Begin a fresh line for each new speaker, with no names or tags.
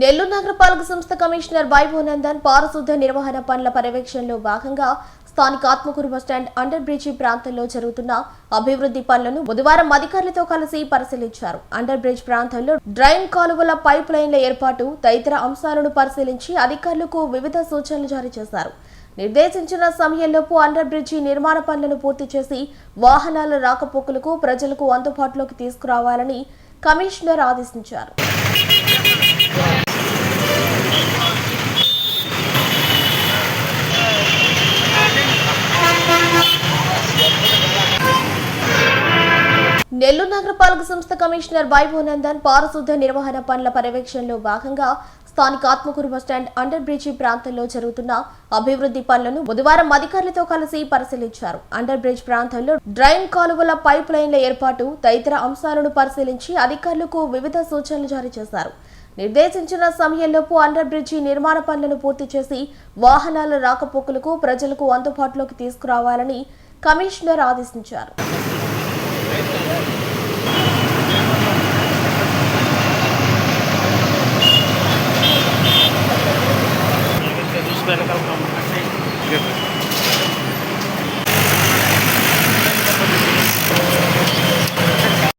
నెల్లూరు నగరపాలక సంస్థ కమిషనర్ వైభవనందన్ పారిశుద్ధ్య నిర్వహణ పనుల పర్యవేక్షణలో భాగంగా స్థానిక ఆత్మకూరు బస్టాండ్ అండర్ బ్రిడ్జి ప్రాంతంలో జరుగుతున్న అభివృద్ధి పనులను బుధవారం అధికారులతో కలిసి పరిశీలించారు. అండర్ బ్రిడ్జ్ ప్రాంతంలో డ్రైన్ కాలువల పైప్ లైన్ల ఏర్పాటు తదితర అంశాలను పరిశీలించి అధికారులకు వివిధ సూచనలు జారీ చేశారు. నిర్దేశించిన సమయంలోపు అండర్ బ్రిడ్జి నిర్మాణ పనులను పూర్తి చేసి వాహనాల రాకపోకలకు ప్రజలకు అందుబాటులోకి తీసుకురావాలని కమిషనర్ ఆదేశించారు. నెల్లూరు నగరపాలక సంస్థ కమిషనర్ వైభవనందన్ పారిశుద్ధ్య నిర్వహణ పనుల పర్యవేక్షణలో భాగంగా స్థానిక ఆత్మకూరు బస్టాండ్ అండర్ బ్రిడ్జి ప్రాంతంలో జరుగుతున్న అభివృద్ధి పనులను బుధవారం అధికారులతో కలిసి పరిశీలించారు. అండర్ బ్రిడ్జ్ ప్రాంతంలో డ్రైన్ కాలువల పైప్ లైన్ల ఏర్పాటు తదితర అంశాలను పరిశీలించి అధికారులకు వివిధ సూచనలు జారీ చేశారు. నిర్దేశించిన సమయంలోపు అండర్ బ్రిడ్జి నిర్మాణ పనులను పూర్తి చేసి వాహనాల రాకపోకలకు ప్రజలకు అందుబాటులోకి తీసుకురావాలని కమిషనర్ ఆదేశించారు.
చూసి వెనకాల